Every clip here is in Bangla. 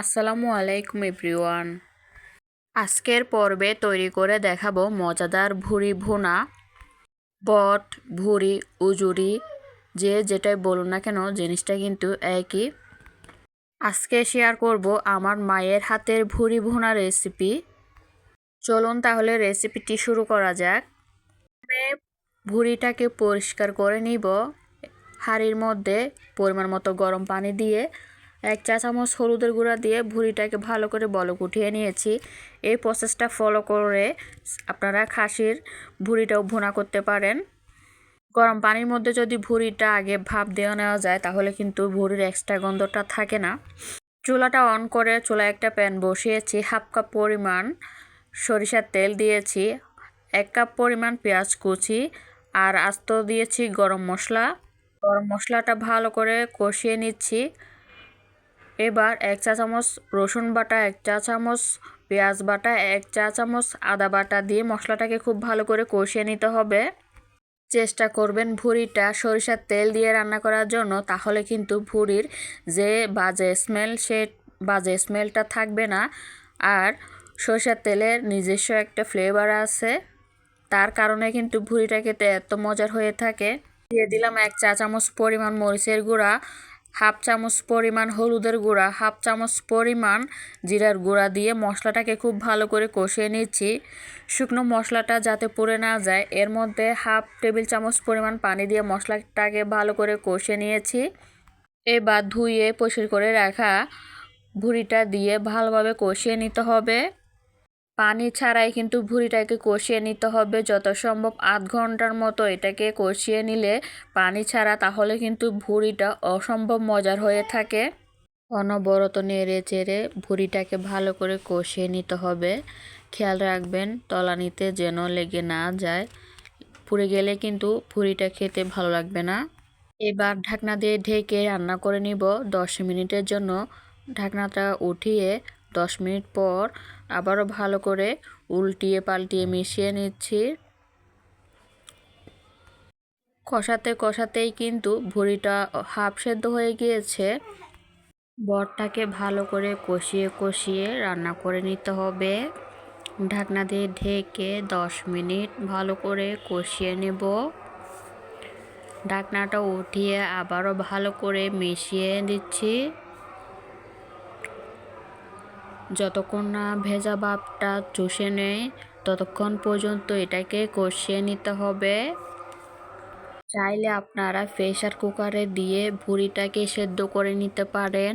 আসসালামু আলাইকুম এভরিওয়ান। আজকের পর্বে তৈরি করে দেখাবো মজাদার ভুড়ি ভুনা, বট ভুড়ি উজুরি, যে যেটাই বলুন না কেন, জিনিসটা কিন্তু একই। আজকে শেয়ার করব আমার মায়ের হাতের ভুড়ি ভুনা রেসিপি চলুন তাহলে রেসিপিটি শুরু করা যাক। ভুড়িটাকে পরিষ্কার করে নিব, হাঁড়ির মধ্যে পরিমাণ মতো গরম পানি দিয়ে এক চা চামচ হলুদের গুঁড়া দিয়ে ভুড়িটাকে ভালো করে বলক উঠিয়ে নিয়েছি। এই প্রসেসটা ফলো করে আপনারা খাসির ভুড়িটাও ভুনা করতে পারেন। গরম পানির মধ্যে যদি ভুড়িটা আগে ভাপ দেওয়া নেওয়া যায়, তাহলে কিন্তু ভুড়ির এক্সট্রা গন্ধটা থাকে না। চুলাটা অন করে চুলায় একটা প্যান বসিয়েছি হাফ কাপ পরিমাণ সরিষার তেল দিয়েছি, এক কাপ পরিমাণ পেঁয়াজ কুচি আর আস্ত দিয়েছি গরম মশলা। গরম মশলাটা ভালো করে কষিয়ে নিচ্ছি। এবার এক চা চামচ রসুন বাটা, এক চা চামচ পেঁয়াজ বাটা, এক চা চামচ আদা বাটা দিয়ে মশলাটাকে খুব ভালো করে কষিয়ে নিতে হবে। চেষ্টা করবেন ভুড়িটা সরিষার তেল দিয়ে রান্না করার জন্য, তাহলে কিন্তু ভুড়ির যে বাজে স্মেল, সে বাজে স্মেলটা থাকবে না। আর সরিষার তেলের নিজস্ব একটা ফ্লেভার আছে, তার কারণে কিন্তু ভুড়িটা খেতে এত মজার হয়ে থাকে। দিয়ে দিলাম এক চা চামচ পরিমাণ মরিচের গুঁড়া। হাফ চামচ পরিমাণ হলুদের গুঁড়া, হাফ চামচ পরিমাণ জিরার গুঁড়া দিয়ে মশলাটাকে খুব ভালো করে কষিয়ে নিচ্ছি। শুকনো মশলাটা যাতে পুড়ে না যায়, এর মধ্যে হাফ টেবিল চামচ পরিমাণ পানি দিয়ে মশলাটাকে ভালো করে কষিয়ে নিয়েছি। এবার ধুয়ে পরিষ্কার করে রাখা ভুড়িটা দিয়ে ভালোভাবে কষিয়ে নিতে হবে। পানি ছাড়াই কিন্তু ভুঁড়িটাকে কষিয়ে নিতে হবে। যত সম্ভব আধ ঘণ্টার মতো এটাকে কষিয়ে নিলে পানি ছাড়া তাহলে কিন্তু ভুঁড়িটা অসম্ভব মজার হয়ে থাকে। অনবরত নেড়ে চেড়ে ভুঁড়িটাকে ভালো করে কষিয়ে নিতে হবে। খেয়াল রাখবেন, তলানিতে যেন লেগে না যায়। পুড়ে গেলে কিন্তু ভুঁড়িটা খেতে ভালো লাগবে না। এবার ঢাকনা দিয়ে ঢেকে রান্না করে নিব। দশ মিনিটের জন্য ঢাকনাটা উঠিয়ে দশ মিনিট পর আবারও ভালো করে উল্টিয়ে পাল্টিয়ে মিশিয়ে নিচ্ছি। কষাতে কষাতেই কিন্তু ভুড়িটা হাফ সেদ্ধ হয়ে গিয়েছে। বরটাকে ভালো করে কষিয়ে কষিয়ে রান্না করে নিতে হবে। ঢাকনা দিয়ে ঢেকে দশ মিনিট ভালো করে কষিয়ে নেব। ঢাকনাটা উঠিয়ে আবারও ভালো করে মিশিয়ে দিচ্ছি। যতক্ষণ না ভেজা ভাবটা চষে নেয়, ততক্ষণ পর্যন্ত এটাকে কষিয়ে নিতে হবে। চাইলে আপনারা প্রেশার কুকারে দিয়ে ভুড়িটাকে সেদ্ধ করে নিতে পারেন।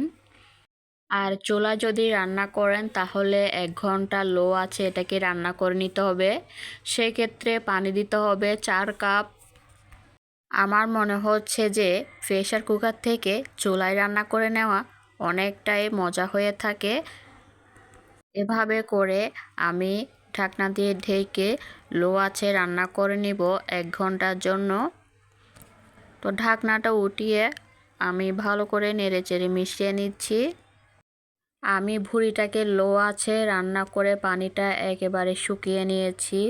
আর চোলা যদি রান্না করেন, তাহলে এক ঘণ্টা লো আছে এটাকে রান্না করে নিতে হবে। সেক্ষেত্রে পানি দিতে হবে চার কাপ। আমার মনে হচ্ছে যে প্রেশার কুকার থেকে চুলায় রান্না করে নেওয়া অনেকটাই মজা হয়ে থাকে। এভাবে করে আমি ঢাকনা দিয়ে ঢেকে লো আছে রান্না করে নিব এক ঘণ্টার জন্য। তো ঢাকনাটা উঠিয়ে আমি ভালো করে নেড়ে চেড়ে মিশিয়ে নিচ্ছি। আমি ভুড়িটাকে লো আছে রান্না করে পানিটা একেবারে শুকিয়ে নিয়েছি।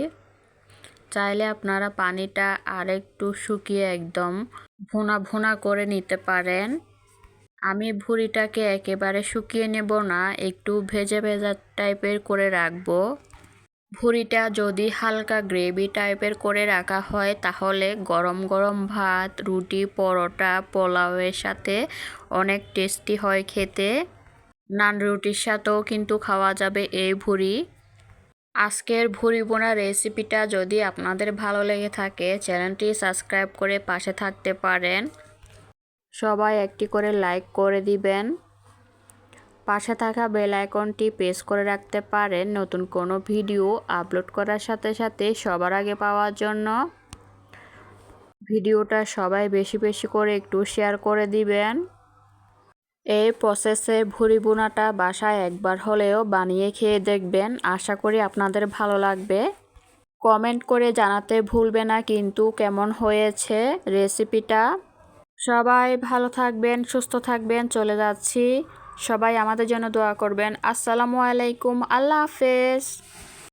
চাইলে আপনারা পানিটা আরেকটু শুকিয়ে একদম ভুনা ভুনা করে নিতে পারেন। আমি ভুড়িটাকে একেবারে শুকিয়ে নেব না, একটু ভেজে ভেজা টাইপের করে রাখব। ভুড়িটা যদি হালকা গ্রেভি টাইপের করে রাখা হয়, তাহলে গরম গরম ভাত, রুটি, পরোটা, পোলাওয়ের সাথে অনেক টেস্টি হয় খেতে। নান রুটির সাথেও কিন্তু খাওয়া যাবে এই ভুড়ি। আজকের ভুড়ি বোনা রেসিপিটা যদি আপনাদের ভালো লেগে থাকে, চ্যানেলটি সাবস্ক্রাইব করে পাশে থাকতে পারেন। সবাই একটি করে লাইক করে দিবেন। পাশে থাকা বেল আইকনটি প্রেস করে রাখতে পারেন। নতুন কোনো ভিডিও আপলোড করার সাথে সাথে সবার আগে পাওয়ার জন্য। ভিডিওটা সবাই বেশি বেশি করে একটু শেয়ার করে দিবেন। এই প্রসেসে ভুড়ি বোনাটা বাসায় একবার হলেও বানিয়ে খেয়ে দেখবেন। আশা করি আপনাদের ভালো লাগবে। কমেন্ট করে জানাতে ভুলবে না, কিন্তু কেমন হয়েছে রেসিপিটা সবাই ভালো থাকবেন, সুস্থ থাকবেন, চলে যাচ্ছি। সবাই আমাদের জন্য দোয়া করবেন। আসসালামু আলাইকুম, আল্লাহ হাফেজ।